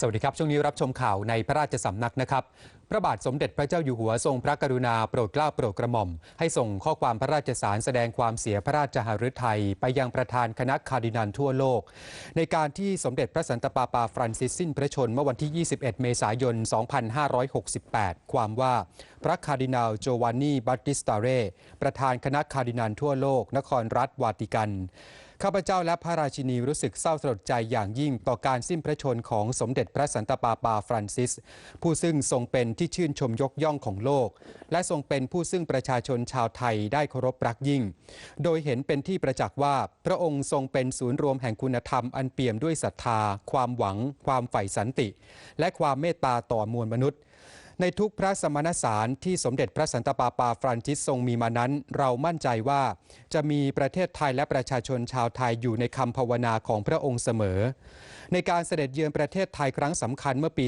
สวัสดีครับ ช่วงนี้รับชมข่าวในพระราชสำนักนะครับ พระบาทสมเด็จพระเจ้าอยู่หัวทรงพระกรุณาโปรดเกล้าโปรดกระหม่อม ให้ส่งข้อความพระราชสารแสดงความเสียพระราชหฤทัยไปยังประธานคณะคาร์ดินัลทั่วโลก ในการที่สมเด็จพระสันตะปาปาฟรานซิสสิ้นพระชนม์เมื่อวันที่ 21 เมษายน 2568 ความว่าพระคาร์ดินัลโจวานนีบัตติสตาเรประธานคณะคาร์ดินัลทั่วโลก นครรัฐวาติกัน ข้าพเจ้าและพระราชินีรู้สึกเศร้าสลดใจอย่างยิ่งต่อการสิ้นพระชนของสมเด็จพระสันตะปาปาฟรานซิส ผู้ซึ่งทรงเป็นที่ชื่นชมยกย่องของโลก และทรงเป็นผู้ซึ่งประชาชนชาวไทยได้เคารพรักยิ่ง โดยเห็นเป็นที่ประจักษ์ว่า พระองค์ทรงเป็นศูนย์รวมแห่งคุณธรรมอันเปี่ยมด้วยศรัทธา ความหวัง ความใฝ่สันติ และความเมตตาต่อมวลมนุษย์ ในทุกพระสมณสารที่สมเด็จพระสันตะปาปาฟรานซิสทรงมีมานั้น เรามั่นใจว่าจะมีประเทศไทยและประชาชนชาวไทยอยู่ในคำภาวนาของพระองค์เสมอ ในการเสด็จเยือนประเทศไทยครั้งสำคัญเมื่อปี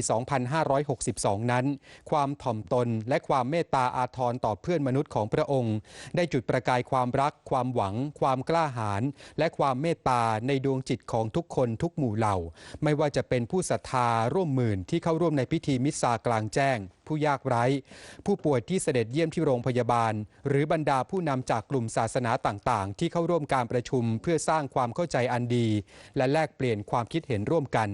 2562 นั้น ความถ่อมตนและความเมตตาอาทรต่อเพื่อนมนุษย์ของพระองค์ ได้จุดประกายความรัก ความหวัง ความกล้าหาญและความเมตตาในดวงจิตของทุกคนทุกหมู่เหล่า ไม่ว่าจะเป็นผู้ศรัทธาร่วมหมื่นที่เข้าร่วมในพิธีมิสซากลางแจ้งผู้ยากไร้ ผู้ป่วยที่เสด็จเยี่ยมที่โรงพยาบาล หรือบรรดาผู้นำจากกลุ่มศาสนาต่างๆ ที่เข้าร่วมการประชุมเพื่อสร้างความเข้าใจอันดี และแลกเปลี่ยนความคิดเห็นร่วมกัน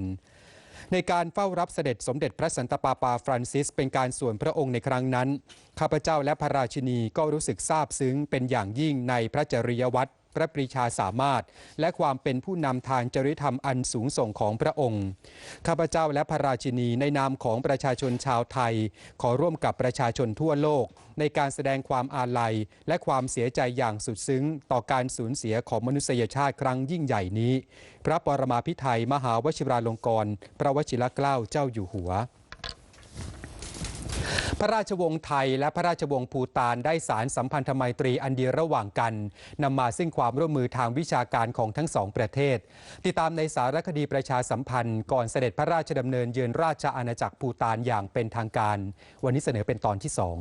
ในการเฝ้ารับเสด็จสมเด็จพระสันตะปาปาฟรานซิส เป็นการส่วนพระองค์ในครั้งนั้น ข้าพเจ้าและพระราชินีก็รู้สึกซาบซึ้งเป็นอย่างยิ่งในพระจริยวัตร พระปรีชาสามารถ และความเป็นผู้นำทางจริยธรรมอันสูงส่งของพระองค์ ข้าพเจ้าและพระราชินีในนามของประชาชนชาวไทย ขอร่วมกับประชาชนทั่วโลก ในการแสดงความอาลัย และความเสียใจอย่างสุดซึ้ง ต่อการสูญเสียของมนุษยชาติครั้งยิ่งใหญ่นี้ พระปรมาภิไธยมหาวชิราลงกรณ์พระวชิรเกล้าเจ้าอยู่หัว พระราชวงศ์ไทยและพระราชวงศ์ภูตานได้สารสัมพันธไมตรีอันดีระหว่างกันนำมาซึ่งความร่วมมือทางวิชาการของทั้งสองประเทศ ติดตามในสารคดีประชาสัมพันธ์ ก่อนเสด็จพระราชดำเนินเยือนราชอาณาจักรภูตานอย่างเป็นทางการ วันนี้เสนอเป็นตอนที่สอง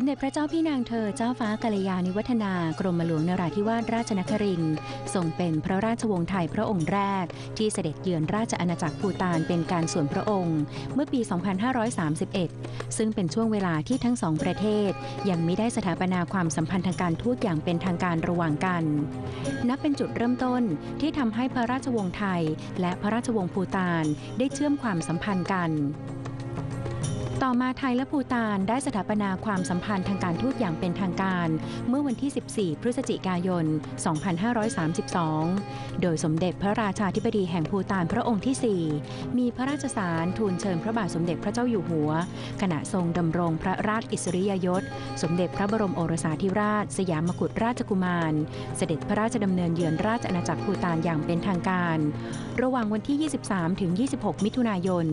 มเด็จพระเจ้าพี่นางเธอเจ้าฟ้ากัลยาณิวัฒนากรมหลวงนราธิวาสราชนครินทร์ทรงเป็นพระราชวงศ์ไทยพระองค์แรก ที่เสด็จเยือนราชอาณาจักรภูตานเป็นการส่วนพระองค์ เมื่อปี 2531 ซึ่งเป็นช่วงเวลาที่ทั้งสองประเทศ ยังไม่ได้สถาปนาความสัมพันธ์ทางการทูตอย่างเป็นทางการระหว่างกัน นับเป็นจุดเริ่มต้นที่ทำให้พระราชวงศ์ไทย และพระราชวงศ์ภูตานได้เชื่อมความสัมพันธ์กัน ต่อมาไทยและภูตานได้สถาปนาความสัมพันธ์ทางการทูตอย่างเป็นทางการ เมื่อวันที่ 14 พฤศจิกายน 2532 โดยสมเด็จพระราชาธิบดีแห่งภูตานพระองค์ที่ 4 มีพระราชสารทูลเชิญพระบาทสมเด็จพระเจ้าอยู่หัว ขณะทรงดำรงพระราชอิสริยยศ สมเด็จพระบรมโอรสาธิราช สยามกุฎราชกุมาร เสด็จพระราชดำเนินเยือนราชอาณาจักรภูตานอย่างเป็นทางการ ระหว่างวันที่ 23 ถึง 26 มิถุนายน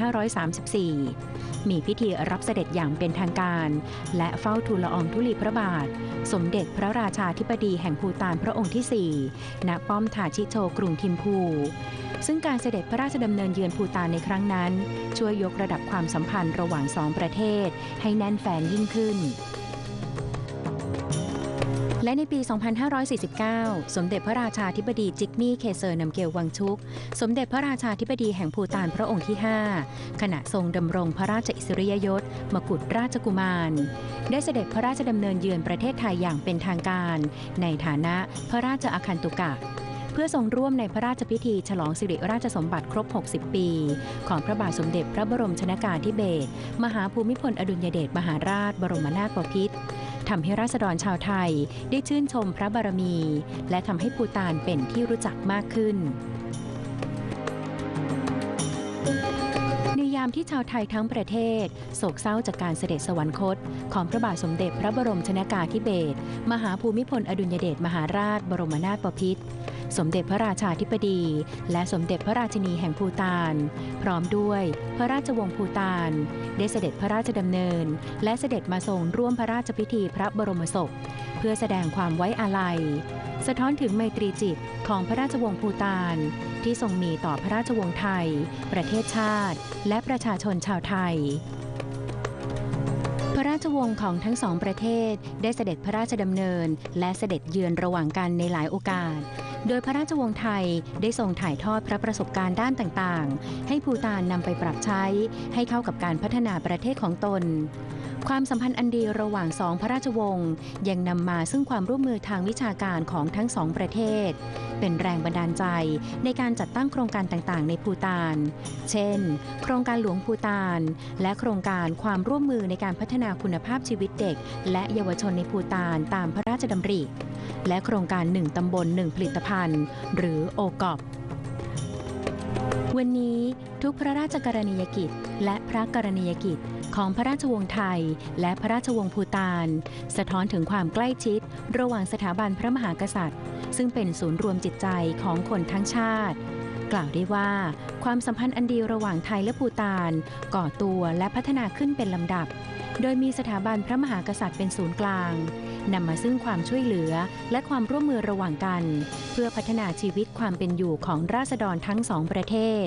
2534มีพิธีรับเสด็จอย่างเป็นทางการ และเฝ้าทูลละอองธุลีพระบาท สมเด็จพระราชาธิบดีแห่งภูตานพระองค์ที่ 4 ณ ป้อมถาชิโชกรุงทิมพูซึ่งการเสด็จพระราชดำเนินเยือนภูตานในครั้งนั้น ช่วยยกระดับความสัมพันธ์ระหว่างสองประเทศ ให้แน่นแฟนยิ่งขึ้น และในปี 2549 สมเด็จพระราชาธิบดีจิกมี่เคเซอร์นำเกลวังชุก สมเด็จพระราชาธิบดีแห่งภูตานพระองค์ที่ 5 ขณะทรงดำรงพระราชอิสริยยศ มกุฎราชกุมาร ได้เสด็จพระราชดำเนินเยือนประเทศไทยอย่างเป็นทางการ ในฐานะพระราชอาคันตุกะเพื่อทรงร่วมในพระราชพิธีฉลองสิริราชสมบัติครบ 60 ปี ของพระบาทสมเด็จพระบรมชนากาธิเบศรมหาภูมิพลอดุลยเดชมหาราชบรมนาถบพิตร ทำให้ราษฎรชาวไทยได้ชื่นชมพระบารมี และทำให้ภูตานเป็นที่รู้จักมากขึ้นในยามที่ชาวไทยทั้งประเทศ โศกเศร้าจากการเสด็จสวรรคต ของพระบาทสมเด็จพระบรมชนากาธิเบศรมหาภูมิพลอดุลยเดชมหาราชบรมนาถบพิตร สมเด็จพระราชาธิบดี และสมเด็จพระราชินีแห่งภูตาน พร้อมด้วยพระราชวงศ์ภูตาน ได้เสด็จพระราชดำเนิน และเสด็จมาทรงร่วมพระราชพิธีพระบรมศพ เพื่อแสดงความไว้อาลัย สะท้อนถึงไมตรีจิตของพระราชวงศ์ภูตาน ที่ทรงมีต่อพระราชวงศ์ไทย ประเทศชาติ และประชาชนชาวไทยพระราชวงศ์ของทั้งสองประเทศได้เสด็จพระราชดำเนิน และเสด็จเยือนระหว่างกันในหลายโอกาส โดยพระราชวงศ์ไทยได้ทรงถ่ายทอดพระประสบการณ์ด้านต่างๆ ให้ภูตานนำไปปรับใช้ให้เข้ากับการพัฒนาประเทศของตน ความสัมพันธ์อันดีระหว่างสองพระราชวงศ์ยังนำมาซึ่งความร่วมมือทางวิชาการของทั้งสองประเทศ เป็นแรงบันดาลใจในการจัดตั้งโครงการต่างๆ ในภูตาน เช่น โครงการหลวงภูตาน และโครงการความร่วมมือในการพัฒนาคุณภาพชีวิตเด็ก และเยาวชนในภูตานตามพระราชดำริ และโครงการหนึ่งตำบลหนึ่งผลิตภัณฑ์ หรือโอกอบ วันนี้ทุกพระราชกรณียกิจ และพระกรณียกิจของพระราชวงศ์ไทย และพระราชวงศ์ภูตาน สะท้อนถึงความใกล้ชิด ระหว่างสถาบันพระมหากษัตริย์ ซึ่งเป็นศูนย์รวมจิตใจของคนทั้งชาติ กล่าวได้ว่า ความสัมพันธ์อันดีระหว่างไทยและภูตาน ก่อตัวและพัฒนาขึ้นเป็นลำดับ โดยมีสถาบันพระมหากษัตริย์เป็นศูนย์กลาง นำมาซึ่งความช่วยเหลือและความร่วมมือระหว่างกัน เพื่อพัฒนาชีวิตความเป็นอยู่ของราษฎรทั้งสองประเทศ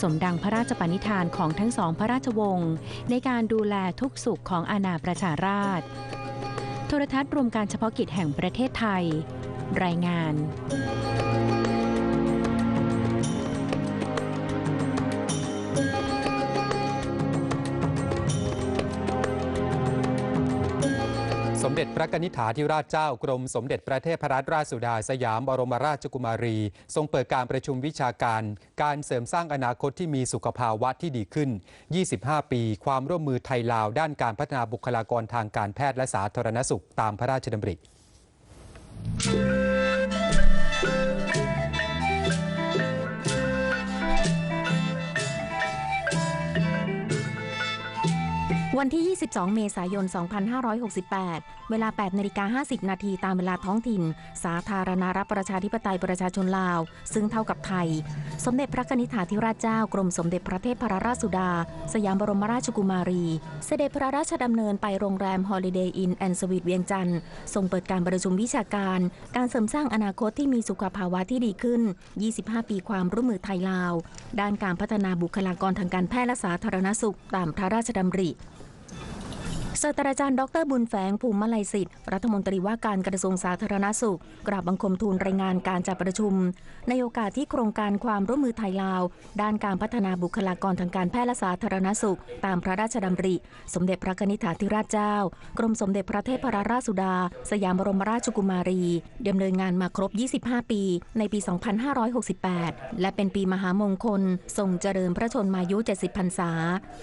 สมดังพระราชปณิธานของทั้งสองพระราชวงศ์ในการดูแลทุกสุขของอาณาประชาราษฎร์โทรทัศน์รวมการเฉพาะกิจแห่งประเทศไทย รายงาน จพระกนิษฐาธิราชเจ้ากรมสมเด็จพระเทพรัตนราชสุดาสยามบรมราชกุมารี ทรงเปิดการประชุมวิชาการ การเสริมสร้างอนาคตที่มีสุขภาวะที่ดีขึ้น 25 ปี ความร่วมมือไทยลาวด้านการพัฒนาบุคลากรทางการแพทย์และสาธารณสุขตามพระราชดำริ วันที่ 22 เมษายน 2568 เวลา 8นาฬิกา50 นาทีตามเวลาท้องถิ่น สาธารณรัฐประชาธิปไตยประชาชนลาว ซึ่งเท่ากับไทย สมเด็จพระนิษฐาธิราชเจ้ากรมสมเด็จพระเทพรราชสุดา สยามบรมราชกุมารี เสด็จพระราชดำเนินไปโรงแรม Holiday Inn and Suites เวียงจันทร์ทรงเปิดการประชุมวิชาการ การเสริมสร้างอนาคตที่มีสุขภาวะที่ดีขึ้น 25 ปีความร่วมมือไทยลาว ด้านการพัฒนาบุคลากรทางการแพทย์และสาธารณสุขตามพระราชดำริ ศาสตราจารย์ดรบุญแฝงภูมิมาลัยสิทธิ์ รัฐมนตรีว่าการกระทรวงสาธารณสุข กราบบังคมทูลรายงานการจัดประชุม ในโอกาสที่โครงการความร่วมมือไทยลาว ด้านการพัฒนาบุคลากรทางการแพทย์และสาธารณสุข ตามพระราชดำริ สมเด็จพระนิษฐาธิราชเจ้า กรมสมเด็จพระเทพรราชสุดา สยามบรมราชกุมารีดำเนินงานมาครบ 25 ปี ในปี 2568 และเป็นปีมหามงคลทรงเจริญพระชนมายุ 70 พรรษา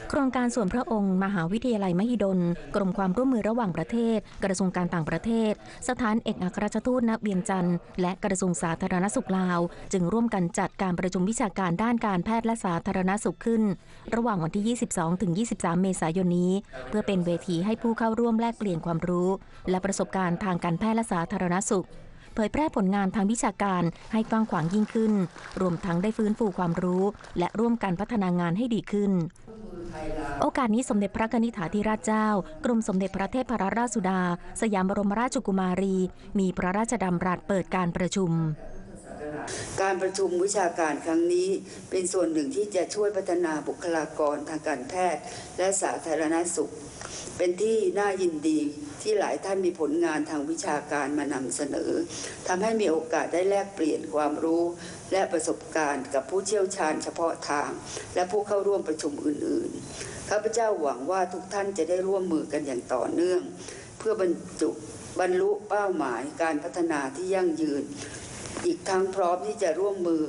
โครงการส่วนพระองค์ มหาวิทยาลัยมหิดลกรมความร่วมมือระหว่างประเทศ กระทรวงการต่างประเทศ สถานเอกอัครราชทูตณเวียงจันทร์และกระทรวงสาธารณสุขลาว จึงร่วมกันจัดการประชุมวิชาการด้านการแพทย์และสาธารณสุขขึ้น ระหว่างวันที่ 22 ถึง 23 เมษายนนี้ เพื่อเป็นเวทีให้ผู้เข้าร่วมแลกเปลี่ยนความรู้ และประสบการณ์ทางการแพทย์และสาธารณสุข เผยแพร่ผลงานทางวิชาการให้กว้างขวางยิ่งขึ้น รวมทั้งได้ฟื้นฟูความรู้ และร่วมกันพัฒนางานให้ดีขึ้นโอกาสนี้สมเด็จพระนิษฐาธิราชเจ้า กรมสมเด็จพระเทพรราชสุดา สยามบรมราชกุมารี มีพระราชดำรัสเปิดการประชุม การประชุมวิชาการครั้งนี้เป็นส่วนหนึ่งที่จะช่วยพัฒนาบุคลากรทางการแพทย์ และสาธารณสุข เป็นที่น่ายินดี ที่หลายท่านมีผลงานทางวิชาการมานำเสนอทำให้มีโอกาสได้แลกเปลี่ยนความรู้ และประสบการณ์กับผู้เชี่ยวชาญเฉพาะทาง และผู้เข้าร่วมประชุมอื่น ๆ ข้าพเจ้าหวังว่าทุกท่านจะได้ร่วมมือกันอย่างต่อเนื่อง เพื่อบรรจุบรรลุเป้าหมายการพัฒนาที่ยั่งยืน อีกทั้งพร้อมที่จะร่วมมือ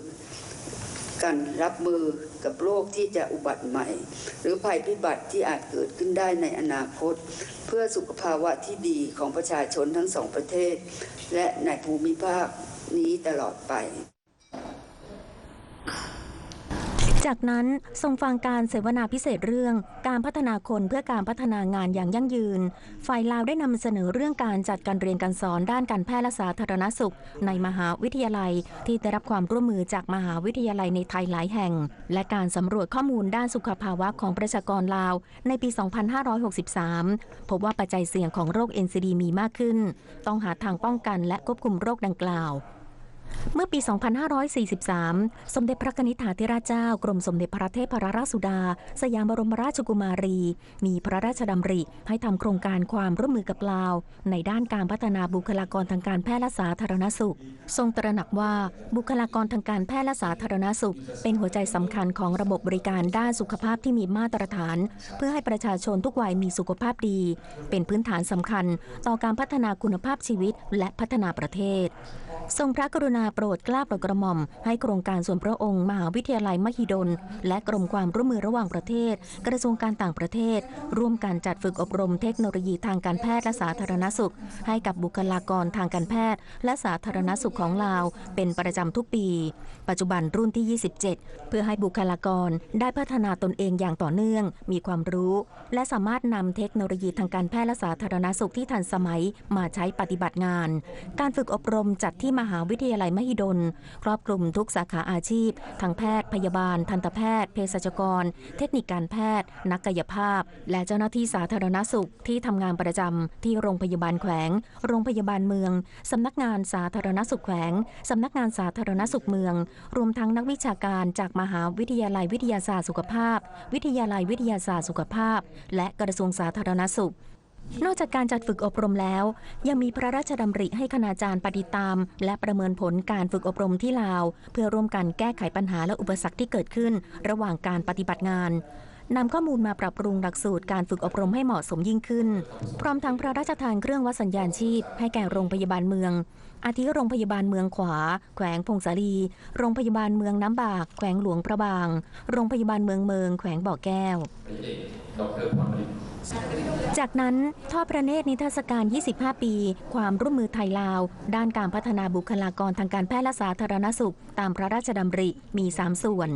กันรับมือกับโรคที่จะอุบัติใหม่ หรือภัยพิบัติที่อาจเกิดขึ้นได้ในอนาคต เพื่อสุขภาวะที่ดีของประชาชนทั้งสองประเทศ และในภูมิภาคนี้ตลอดไป จากนั้นทรงฟังการเสวนาพิเศษเรื่องการพัฒนาคนเพื่อการพัฒนางานอย่างยั่งยืน ฝ่ายลาวได้นำเสนอเรื่องการจัดการเรียนการสอนด้านการแพทย์และสาธารณสุข ในมหาวิทยาลัย ที่ได้รับความร่วมมือจากมหาวิทยาลัยในไทยหลายแห่ง และการสำรวจข้อมูลด้านสุขภาวะของประชากรลาว ในปี 2563 พบว่าปัจจัยเสี่ยงของโรค NCD มีมากขึ้น ต้องหาทางป้องกันและควบคุมโรคดังกล่าว เมื่อปี 2543 สมเด็จพระนิธิถาธิราชเจ้ากรมสมเด็จพระเทพรราชสุดา สยามบรมราชกุมารี มีพระราชดำริให้ทำโครงการความร่วมมือกับลาว ในด้านการพัฒนาบุคลากรทางการแพทย์และสาธารณสุข ทรงตระหนักว่าบุคลากรทางการแพทย์และสาธารณสุข เป็นหัวใจสำคัญของระบบบริการด้านสุขภาพที่มีมาตรฐาน เพื่อให้ประชาชนทุกวัยมีสุขภาพดี เป็นพื้นฐานสำคัญ ต่อการพัฒนาคุณภาพชีวิตและพัฒนาประเทศ ทรงพระกรุณาโปรดเกล้าโปรดกระหม่อม ให้โครงการส่วนพระองค์มหาวิทยาลัยมหิดล และกรมความร่วมมือระหว่างประเทศ กระทรวงการต่างประเทศ ร่วมการจัดฝึกอบรมเทคโนโลยีทางการแพทย์และสาธารณสุข ให้กับบุคลากรทางการแพทย์ และสาธารณสุขของลาว เป็นประจำทุกปี ปัจจุบันรุ่นที่ 27 เพื่อให้บุคลากรได้พัฒนาตนเองอย่างต่อเนื่อง มีความรู้ และสามารถนำเทคโนโลยีทางการแพทย์และสาธารณสุขที่ทันสมัยมาใช้ปฏิบัติงาน การฝึกอบรมจัดที่มหาวิทยาลัยมหิดล ครอบคลุมทุกสาขาอาชีพทั้งแพทย์พยาบาล ทันตแพทย์ เภสัชกร เทคนิคการแพทย์ นักกายภาพ และเจ้าหน้าที่สาธารณสุขที่ทำงานประจำที่โรงพยาบาลแขวง โรงพยาบาลเมืองสำนักงานสาธารณสุขแขวงสำนักงานสาธารณสุขเมือง รวมทั้งนักวิชาการจากมหาวิทยาลัยวิทยาศาสตร์สุขภาพ วิทยาลัยวิทยาศาสตร์สุขภาพ และกระทรวงสาธารณสุข นอกจากการจัดฝึกอบรมแล้ว ยังมีพระราชดำริให้คณาจารย์ปฏิตาม และประเมินผลการฝึกอบรมที่ลาว เพื่อร่วมกันแก้ไขปัญหาและอุปสรรคที่เกิดขึ้น ระหว่างการปฏิบัติงานนำข้อมูลมาปรับปรุงหลักสูตรการฝึกอบรมให้เหมาะสมยิ่งขึ้น พร้อมทั้งพระราชทานเครื่องวัดสัญญาณชีพ ให้แก่โรงพยาบาลเมือง อาทิโรงพยาบาลเมืองขวา แขวงพงศาลี โรงพยาบาลเมืองน้ำบาก แขวงหลวงพระบาง โรงพยาบาลเมืองเมือง แขวงบ่อแก้ว จากนั้นทอดพระเนตรนิทรรศการ 25 ปี ความร่วมมือไทยลาว ด้านการพัฒนาบุคลากรทางการแพทย์และสาธารณสุข ตามพระราชดำริมี 3 ส่วน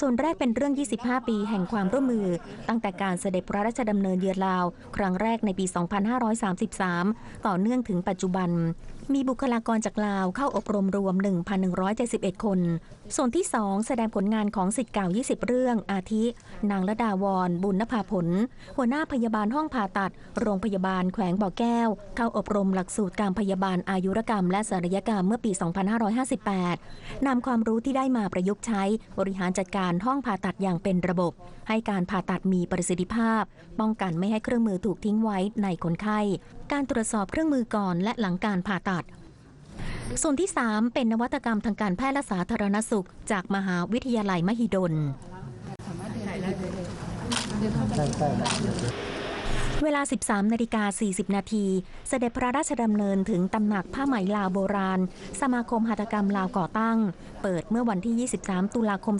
ส่วนแรกเป็นเรื่อง 25 ปี แห่งความร่วมมือ ตั้งแต่การเสด็จพระราชดำเนินเยือนลาว ครั้งแรกในปี 2533 ต่อเนื่องถึงปัจจุบันมีบุคลากรจากลาวเข้าอบรมรวม 1,171 คน ส่วนที่ 2 แสดงผลงานของสิทธิ์เก่า 20 เรื่อง อาทิ นางระดาวร บุญนภาผล หัวหน้าพยาบาลห้องผ่าตัด โรงพยาบาลแขวงบ่อแก้ว เข้าอบรมหลักสูตรการพยาบาลอายุรกรรม และศัลยกรรมเมื่อปี 2558 นำความรู้ที่ได้มาประยุกต์ใช้ บริหารจัดการห้องผ่าตัดอย่างเป็นระบบ ให้การผ่าตัดมีประสิทธิภาพ ป้องกันไม่ให้เครื่องมือถูกทิ้งไว้ในคนไข้ การตรวจสอบเครื่องมือก่อนและหลังการผ่าตัด ส่วนที่ 3 เป็นนวัตกรรมทางการแพทย์และสาธารณสุข จากมหาวิทยาลัยมหิดล เวลา 13นาฬิกา40 นาที เสด็จพระราชดำเนินถึงตำหนักผ้าไหมลาวโบราณ สมาคมหัตถกรรมลาวก่อตั้ง เปิดเมื่อวันที่ 23 ตุลาคม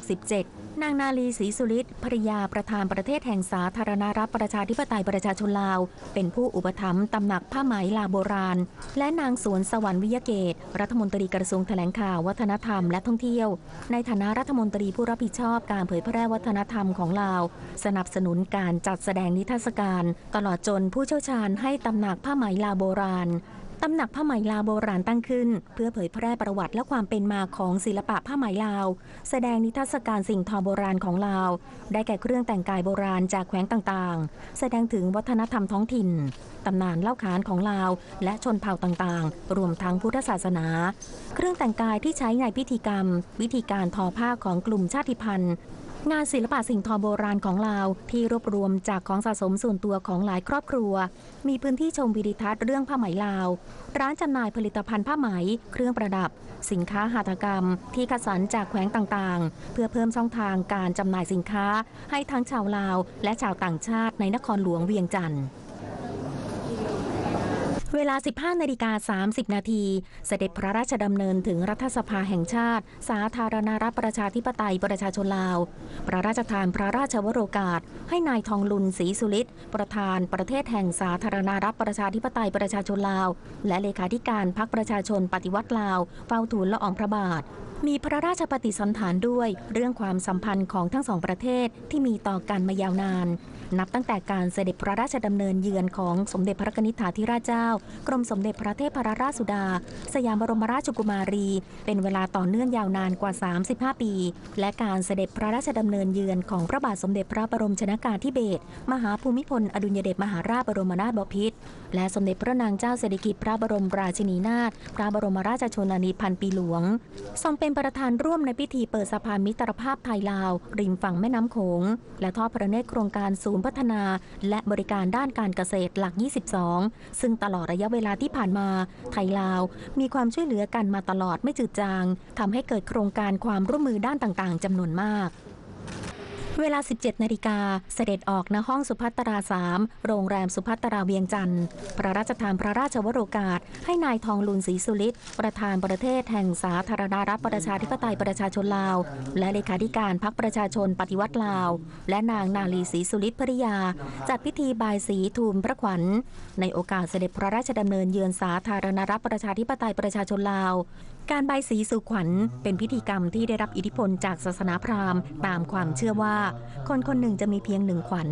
2567 นางนาลีศรีสุริตภริยาประธานประเทศแห่งสาธารณรัฐประชาธิปไตยประชาชนลาว เป็นผู้อุปถัมภ์ตำหนักผ้าไหมลาวโบราณ และนางสวนสวรรค์วิยเกต รัฐมนตรีกระทรวงแถลงข่าววัฒนธรรมและท่องเที่ยว ในฐานะรัฐมนตรีผู้รับผิดชอบการเผยแพร่วัฒนธรรมของลาว สนับสนุนการจัดแสดงนิทรรศการ ตลอดจนผู้เชี่ยวชาญให้ตำหนักผ้าไหมลาโบราณตำหนักผ้าไหมลาวโบราณตั้งขึ้น เพื่อเผยแพร่ประวัติและความเป็นมาของศิลปะผ้าไหมลาว แสดงนิทรรศการสิ่งทอโบราณของลาว ได้แก่เครื่องแต่งกายโบราณจากแขวงต่างๆ แสดงถึงวัฒนธรรมท้องถิ่นตำนานเล่าขานของลาว และชนเผ่าต่างๆ รวมทั้งพุทธศาสนา เครื่องแต่งกายที่ใช้ในพิธีกรรม วิธีการทอผ้าของกลุ่มชาติพันธุ์ งานศิลปะสิ่งทอโบราณของลาว ที่รวบรวมจากของสะสมส่วนตัวของหลายครอบครัว มีพื้นที่ชมวิดิทัศน์เรื่องผ้าไหมลาว ร้านจำหน่ายผลิตภัณฑ์ผ้าไหม เครื่องประดับ สินค้าหัตถกรรม ที่คัดสรรจากแขวงต่างๆ เพื่อเพิ่มช่องทางการจำหน่ายสินค้า ให้ทั้งชาวลาว และชาวต่างชาติในนครหลวงเวียงจันทร์ เวลา 15นาฬิกา30 นาที เสด็จพระราชดำเนินถึงรัฐสภาแห่งชาติ สาธารณรัฐประชาธิปไตยประชาชนลาว พระราชทานพระราชวโรกาส ให้นายทองลุนศรีสุริตประธานประเทศแห่งสาธารณรัฐประชาธิปไตยประชาชนลาว และเลขาธิการพรรคประชาชนปฏิวัติลาว เฝ้าทูลละอองพระบาท มีพระราชปฏิสันฐานด้วย เรื่องความสัมพันธ์ของทั้งสองประเทศที่มีต่อกันมายาวนาน นับตั้งแต่การเสด็จพระราชดำเนินเยือนของสมเด็จพระนิธิาธิราชเจ้า กรมสมเด็จพระเทพรราชสุดา สยามบรมราชกุมารี เป็นเวลาต่อเนื่องยาวนานกว่า 35 ปี และการเสด็จพระราชดำเนินเยือนของพระบาทสมเด็จพระบรมชนากาธิเบศรมหาภูมิพลอดุลยเดชมหาราชบรมนาถบพิตร และสมเด็จพระนางเจ้าสิริกิติ์พระบรมราชินีนาถพระบรมราชชนนีพันปีหลวงทรงเป็นประธานร่วมในพิธีเปิดสะพานมิตรภาพไทยลาว ริมฝั่งแม่น้ำโขง และทอดพระเนตรโครงการศูนย์พัฒนา และบริการด้านการเกษตรหลัก 22 ซึ่งตลอดระยะเวลาที่ผ่านมาไทยลาว มีความช่วยเหลือกันมาตลอดไม่จืดจางทำให้เกิดโครงการความร่วมมือด้านต่างๆจำนวนมาก เวลา 17 นาฬิกา เสด็จออกณห้องสุภัตราสามโรงแรมสุภัตราเวียงจันทร์ พระราชทานพระราชวโรกาส ให้นายทองลุนศรีสุริตประธานประเทศแห่งสาธารณรัฐประชาธิปไตยประชาชนลาว และเลขาธิการพรรคประชาชนปฏิวัติลาว และนางนาลีศรีสุริตภริยา จัดพิธีบายสีทูลพระขวัญ ในโอกาสเสด็จพระราชดำเนินเยือนสาธารณรัฐประชาธิปไตยประชาชนลาว การใบสีสู่ขวัญเป็นพิธีกรรมที่ได้รับอิทธิพลจากศาสนาพราหมณ์ ตามความเชื่อว่า คนคนหนึ่งจะมีเพียงหนึ่งขวัญ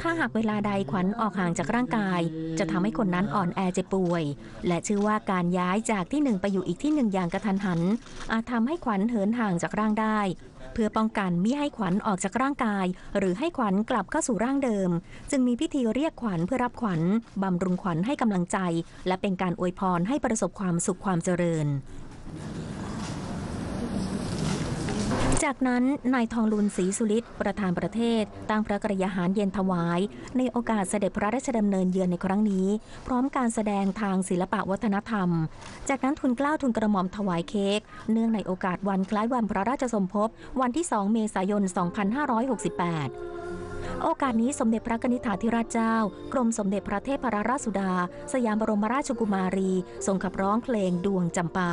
ถ้าหากเวลาใดขวัญออกห่างจากร่างกาย จะทำให้คนนั้นอ่อนแอเจ็บป่วย และเชื่อว่าการย้ายจากที่หนึ่งไปอยู่อีกที่หนึ่งอย่างกระทันหัน อาจทำให้ขวัญเหินห่างจากร่างได้ เพื่อป้องกันมิให้ขวัญออกจากร่างกาย หรือให้ขวัญกลับเข้าสู่ร่างเดิม จึงมีพิธีเรียกขวัญเพื่อรับขวัญบำรุงขวัญให้กำลังใจ และเป็นการอวยพรให้ประสบความสุขความเจริญ จากนั้นนายทองลุนศรีสุริตประธานประเทศ ตั้งพระกรยาหารเย็นถวาย ในโอกาสเสด็จพระราชดำเนินเยือนในครั้งนี้ พร้อมการแสดงทางศิลปะวัฒนธรรม จากนั้นทุนกล้าวทุนกระหม่อมถวายเค้กเนื่องในโอกาสวันคล้ายวันพระราชสมภพวันที่ 2 เมษายน 2568โอกาสนี้สมเด็จพระนิษฐาธิราชเจ้า กรมสมเด็จพระเทพรราชสุดา สยามบรมราชกุมารีทรงขับร้องเพลงดวงจำปา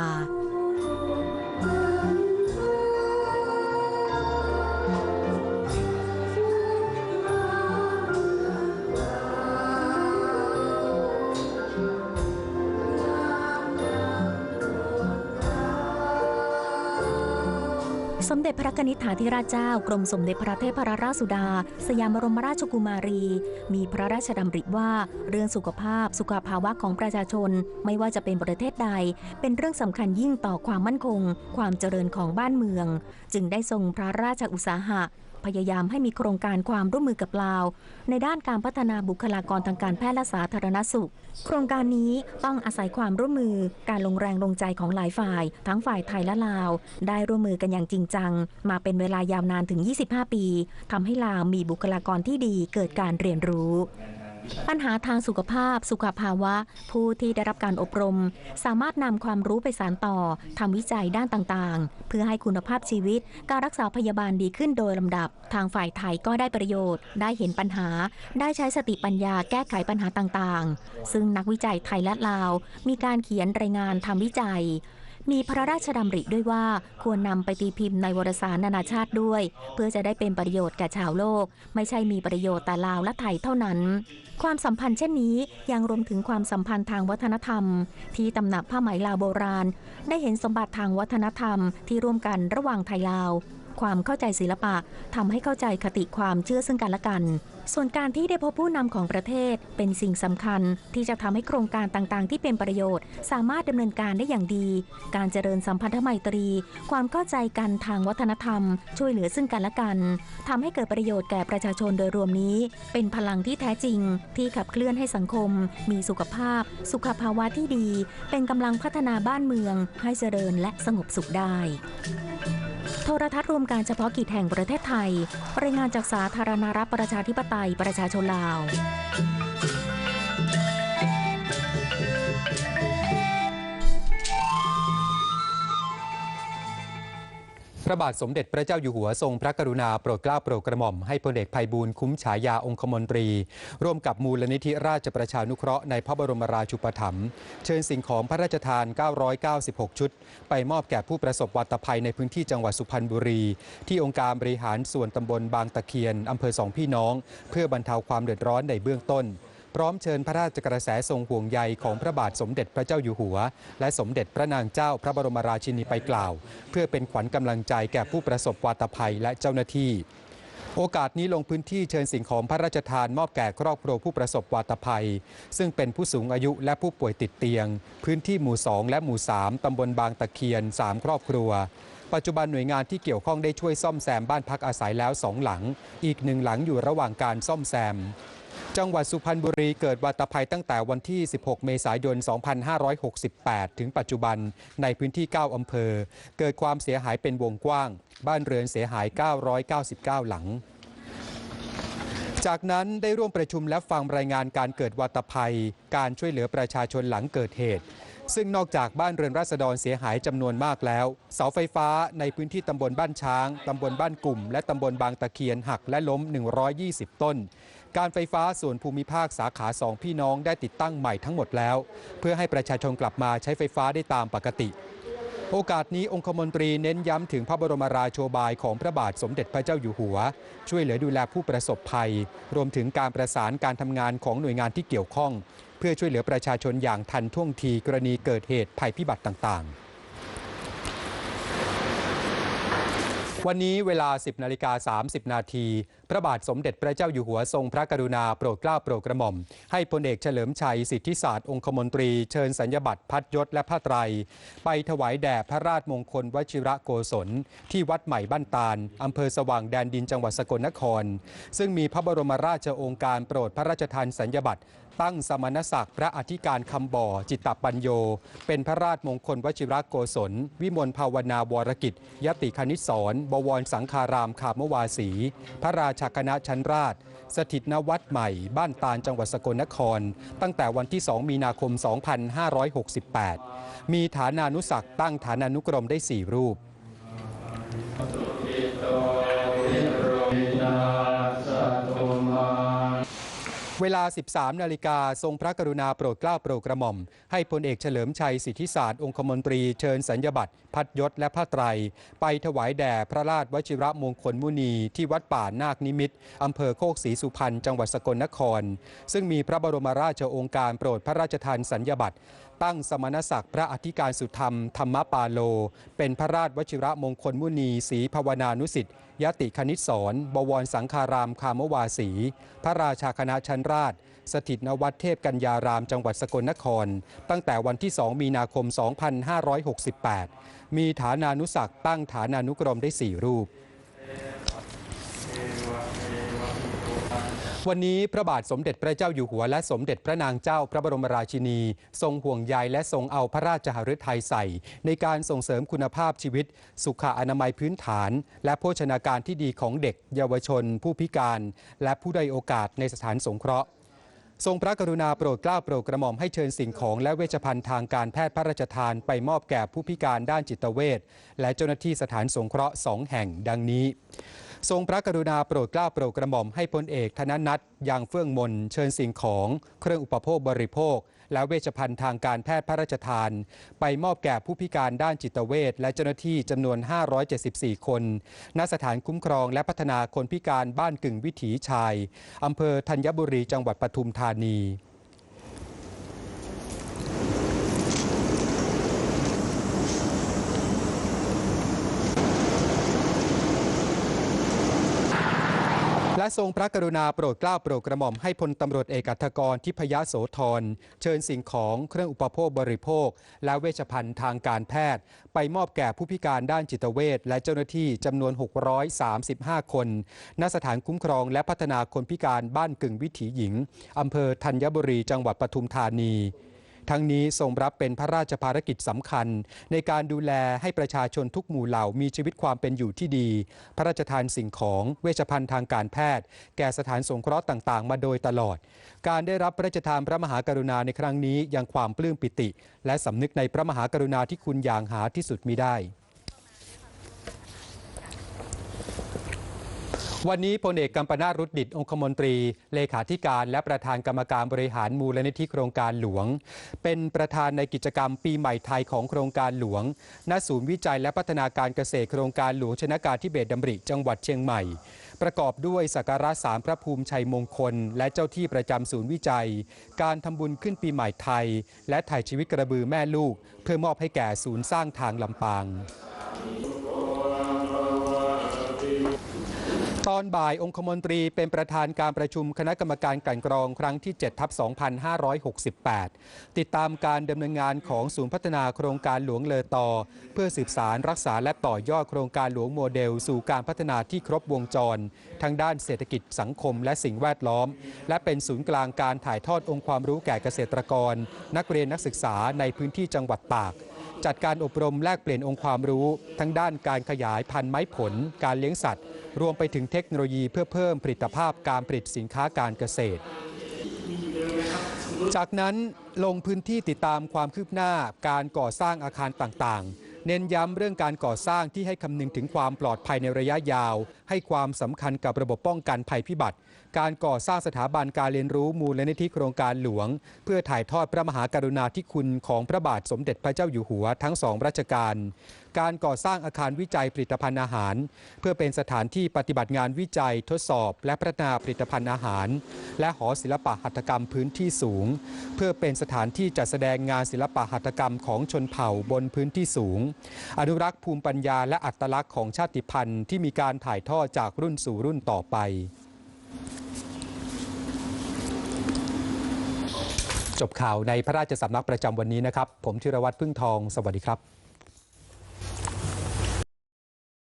มเด็จพระนิษฐาธิราชเจ้า กรมสมเด็จพระเทพรราชสุดา สยามบรมราชกุมารี มีพระราชดำริว่า เรื่องสุขภาพ สุขภาวะของประชาชน ไม่ว่าจะเป็นประเทศใด เป็นเรื่องสำคัญยิ่งต่อความมั่นคง ความเจริญของบ้านเมือง จึงได้ทรงพระราชอุตสาหะ พยายามให้มีโครงการความร่วมมือกับลาว ในด้านการพัฒนาบุคลากรทางการแพทย์และสาธารณสุข โครงการนี้ต้องอาศัยความร่วมมือการลงแรงลงใจของหลายฝ่าย ทั้งฝ่ายไทยและลาว ได้ร่วมมือกันอย่างจริงจัง มาเป็นเวลายาวนานถึง 25 ปีทำให้ลาวมีบุคลากรที่ดีเกิดการเรียนรู้ ปัญหาทางสุขภาพ สุขภาวะ ผู้ที่ได้รับการอบรม สามารถนำความรู้ไปสานต่อทำวิจัยด้านต่างๆ เพื่อให้คุณภาพชีวิต การรักษาพยาบาลดีขึ้นโดยลำดับ ทางฝ่ายไทยก็ได้ประโยชน์ ได้เห็นปัญหา ได้ใช้สติปัญญาแก้ไขปัญหาต่างๆ ซึ่งนักวิจัยไทยและลาว มีการเขียนรายงานทำวิจัย มีพระราชดำริด้วยว่าควรนำไปตีพิมพ์ในวารสารนานาชาติด้วย เพื่อจะได้เป็นประโยชน์แก่ชาวโลก ไม่ใช่มีประโยชน์แต่ลาวและไทยเท่านั้น ความสัมพันธ์เช่นนี้ยังรวมถึงความสัมพันธ์ทางวัฒนธรรม ที่ตำหนักผ้าไหมลาวโบราณ ได้เห็นสมบัติทางวัฒนธรรมที่ร่วมกันระหว่างไทยลาว ความเข้าใจศิลปะทำให้เข้าใจคติความเชื่อซึ่งกันและกัน ส่วนการที่ได้พบผู้นำของประเทศเป็นสิ่งสำคัญที่จะทำให้โครงการต่างๆ ที่เป็นประโยชน์ สามารถดำเนินการได้อย่างดี การเจริญสัมพันธไมตรี ความเข้าใจกันทางวัฒนธรรม ช่วยเหลือซึ่งกันและกันทำให้เกิดประโยชน์แก่ประชาชนโดยรวมนี้ เป็นพลังที่แท้จริง ที่ขับเคลื่อนให้สังคม มีสุขภาพ สุขภาวะที่ดี เป็นกำลังพัฒนาบ้านเมือง ให้เจริญและสงบสุขได้ โทรทัศน์รวมการเฉพาะกิจแห่งประเทศไทย รายงานจากสาธารณรัฐประชาธิปไตยประชาชนลาว พระบาทสมเด็จพระเจ้าอยู่หัวทรงพระกรุณาโปรดเกล้าโปรดกระหม่อมให้พลเอกภัยบูลคุ้มฉายาองคมนตรี ร่วมกับมูลนิธิราชประชานุเคราะห์ในพระบรมราชูปถัมภ์เชิญสิ่งของพระราชทาน 996 ชุด ไปมอบแก่ผู้ประสบวัตภัยในพื้นที่จังหวัดสุพรรณบุรี ที่องค์การบริหารส่วนตำบลบางตะเคียนอำเภอสองพี่น้อง เพื่อบรรเทาความเดือดร้อนในเบื้องต้น พร้อมเชิญพระราชกระแสทรงห่วงใยของพระบาทสมเด็จพระเจ้าอยู่หัว และสมเด็จพระนางเจ้าพระบรมราชินีไปกล่าว เพื่อเป็นขวัญกำลังใจแก่ผู้ประสบวาตภัยและเจ้าหน้าที่โอกาสนี้ลงพื้นที่เชิญสิ่งของพระราชทานมอบแก่ครอบครัวผู้ประสบวาตภัย ซึ่งเป็นผู้สูงอายุและผู้ป่วยติดเตียง พื้นที่หมู่ 2 และหมู่ 3 ตำบลบางตะเคียน 3 ครอบครัว ปัจจุบันหน่วยงานที่เกี่ยวข้องได้ช่วยซ่อมแซมบ้านพักอาศัยแล้ว2หลัง อีกหนึ่งหลังอยู่ระหว่างการซ่อมแซม จังหวัดสุพรรณบุรีเกิดวาตภัยตั้งแต่วันที่ 16 เมษายน 2568 ถึงปัจจุบันในพื้นที่ 9 อำเภอ เกิดความเสียหายเป็นวงกว้าง บ้านเรือนเสียหาย 999 หลัง จากนั้นได้ร่วมประชุมและฟังรายงานการเกิดวาตภัย การช่วยเหลือประชาชนหลังเกิดเหตุ ซึ่งนอกจากบ้านเรือนราษฎรเสียหายจำนวนมากแล้ว เสาไฟฟ้าในพื้นที่ตำบลบ้านช้างตำบลบ้านกลุ่ม และตำบลบางตะเคียนหักและล้ม 120 ต้น การไฟฟ้าส่วนภูมิภาคสาขาสองพี่น้องได้ติดตั้งใหม่ทั้งหมดแล้ว เพื่อให้ประชาชนกลับมาใช้ไฟฟ้าได้ตามปกติ โอกาสนี้องคมนตรีเน้นย้ำถึงพระบรมราโชบายของพระบาทสมเด็จพระเจ้าอยู่หัว ช่วยเหลือดูแลผู้ประสบภัย รวมถึงการประสานการทำงานของหน่วยงานที่เกี่ยวข้อง เพื่อช่วยเหลือประชาชนอย่างทันท่วงทีกรณีเกิดเหตุภัยพิบัติต่างๆ วันนี้เวลา 10นาฬิกา30 นาที พระบาทสมเด็จพระเจ้าอยู่หัวทรงพระกรุณาโปรดเกล้าโปรดกระหม่อม ให้พลเอกเฉลิมชัยสิทธิศาสตร์องคมนตรีเชิญสัญญบัตรพัดยศและผ้าไตร ไปถวายแด่พระราชมงคลวชิระโกศล ที่วัดใหม่บ้านตาลอำเภอสว่างแดนดินจังหวัดสกลนคร ซึ่งมีพระบรมราชโองการโปรดพระราชทานสัญญบัตร ตั้งสมณศักดิ์พระอธิการคำบ่อ จิตตปัญโย เป็นพระราชมงคลวชิรโกศล วิมลภาวนาวรกิจ ยติคณิตศรบวรสังคารามขามวาสี พระราชาคณะชั้นราช สถิตณวัดใหม่ บ้านตาลจังหวัดสกลนคร ตั้งแต่วันที่ 2 มีนาคม 2568 มีฐานานุศักดิ์ตั้งฐานานุกรมได้ 4 รูป เวลา 13 นาฬิกา ทรงพระกรุณาโปรดเกล้าโปรดกระหม่อม ให้พลเอกเฉลิมชัยสิทธิศาสตร์องคมนตรีเชิญสัญญบัตรพัดยศและผ้าไตร ไปถวายแด่พระราชวชิระมงคลมุนี ที่วัดป่านาคนิมิตอำเภอโคกศรีสุพรรณจังหวัดสกลนคร ซึ่งมีพระบรมราชโองการโปรดพระราชทานสัญญบัตร ตั้งสมณศักดิ์พระอธิการสุธรรม ธรรมปาโล เป็นพระราชวชิระมงคลมุนีศรีภาวนานุสิทธิยติคณิตศรบวรสังคารามคามวาสี พระราชาคณะชั้นราช สถิตณวัดเทพกัญญารามจังหวัดสกลนคร ตั้งแต่วันที่ 2 มีนาคม 2568 มีฐานานุศักดิ์ตั้งฐานานุกรมได้ 4 รูป วันนี้พระบาทสมเด็จพระเจ้าอยู่หัวและสมเด็จพระนางเจ้าพระบรมราชินี ทรงห่วงใยและทรงเอาพระราชหฤทัยใส่ ในการส่งเสริมคุณภาพชีวิต สุขอนามัยพื้นฐาน และโภชนาการที่ดีของเด็ก เยาวชน ผู้พิการ และผู้ด้อยโอกาสในสถานสงเคราะห์ทรงพระกรุณาโปรดเกล้าโปรดกระหม่อมให้เชิญสิ่งของและเวชภัณฑ์ทางการแพทย์พระราชทานไปมอบแก่ผู้พิการด้านจิตเวชและเจ้าหน้าที่สถานสงเคราะห์สองแห่งดังนี้ ทรงพระกรุณาโปรดเกล้าโปรดกระหม่อมให้พลเอกธนนัทยางเฟื่องมนเชิญสิ่งของเครื่องอุปโภคบริโภค และเวชภัณฑ์ทางการแพทย์พระราชทาน ไปมอบแก่ผู้พิการด้านจิตเวชและเจ้าหน้าที่จำนวน 574 คนณสถานคุ้มครองและพัฒนาคนพิการบ้านกึ่งวิถีชายอำเภอธัญบุรีจังหวัดปทุมธานี และทรงพระกรุณาโปรดเกล้าโปรดกระหม่อมให้พลตำรวจเอกอัธกรทิพยโสธรเชิญสิ่งของเครื่องอุปโภคบริโภค และเวชภัณฑ์ทางการแพทย์ ไปมอบแก่ผู้พิการด้านจิตเวชและเจ้าหน้าที่จำนวน 635 คนณสถานคุ้มครองและพัฒนาคนพิการบ้านกึ่งวิถีหญิงอำเภอธัญบุรีจังหวัดปทุมธานี ทั้งนี้ทรงรับเป็นพระราชภารกิจสำคัญ ในการดูแลให้ประชาชนทุกหมู่เหล่ามีชีวิตความเป็นอยู่ที่ดี พระราชทานสิ่งของเวชภัณฑ์ทางการแพทย์ แก่สถานสงเคราะห์ต่างๆ มาโดยตลอด การได้รับพระราชทานพระมหากรุณาในครั้งนี้ยังความปลื้มปิติ และสำนึกในพระมหากรุณาที่คุณอย่างหาที่สุดมิได้ วันนี้พลเอกกัมปนาตรุดดิตองคมนตรี เลขาธิการและประธานกรรมการบริหารมูลนิธิโครงการหลวง เป็นประธานในกิจกรรมปีใหม่ไทยของโครงการหลวง ณ ศูนย์วิจัยและพัฒนาการเกษตรโครงการหลวงชนการทิเบตดำริจังหวัดเชียงใหม่ ประกอบด้วยสักการะสามพระภูมิชัยมงคล และเจ้าที่ประจำศูนย์วิจัย การทำบุญขึ้นปีใหม่ไทย และถ่ายชีวิตกระบือแม่ลูก เพื่อมอบให้แก่ศูนย์สร้างทางลำปาง ตอนบ่ายองคมนตรีเป็นประธานการประชุมคณะกรรมการกลั่นกรองครั้งที่ 7 ทับ 2568 ติดตามการดำเนินงานของศูนย์พัฒนาโครงการหลวงเลอตอเพื่อสืบสารรักษาและต่อยอดโครงการหลวงโมเดล สู่การพัฒนาที่ครบวงจร ทั้งด้านเศรษฐกิจสังคมและสิ่งแวดล้อม และเป็นศูนย์กลางการถ่ายทอดองค์ความรู้แก่เกษตรกร นักเรียนนักศึกษาในพื้นที่จังหวัดตากจัดการอบรมแลกเปลี่ยนองค์ความรู้ ทั้งด้านการขยายพันธุ์ไม้ผล การเลี้ยงสัตว์ รวมไปถึงเทคโนโลยีเพื่อเพิ่มผลิตภาพการผลิตสินค้าการเกษตร จากนั้นลงพื้นที่ติดตามความคืบหน้าการก่อสร้างอาคารต่างๆ เน้นย้ำเรื่องการก่อสร้างที่ให้คำนึงถึงความปลอดภัยในระยะยาว ให้ความสำคัญกับระบบป้องกันภัยพิบัติ การก่อสร้างสถาบันการเรียนรู้มูลนิธิโครงการหลวง เพื่อถ่ายทอดพระมหากรุณาธิคุณของพระบาทสมเด็จพระเจ้าอยู่หัวทั้งสองรัชกาล การก่อสร้างอาคารวิจัยผลิตภัณฑ์อาหาร เพื่อเป็นสถานที่ปฏิบัติงานวิจัยทดสอบ และพัฒนาผลิตภัณฑ์อาหาร และหอศิลปะหัตถกรรมพื้นที่สูง เพื่อเป็นสถานที่จัดแสดงงานศิลปะหัตถกรรมของชนเผ่าบนพื้นที่สูง อนุรักษ์ภูมิปัญญาและอัตลักษณ์ของชาติพันธุ์ที่มีการถ่ายทอดจากรุ่นสู่รุ่นต่อไปจบข่าวในพระราชสำนักประจำวันนี้นะครับ ผมธีรวัตรพึ่งทอง สวัสดีครับ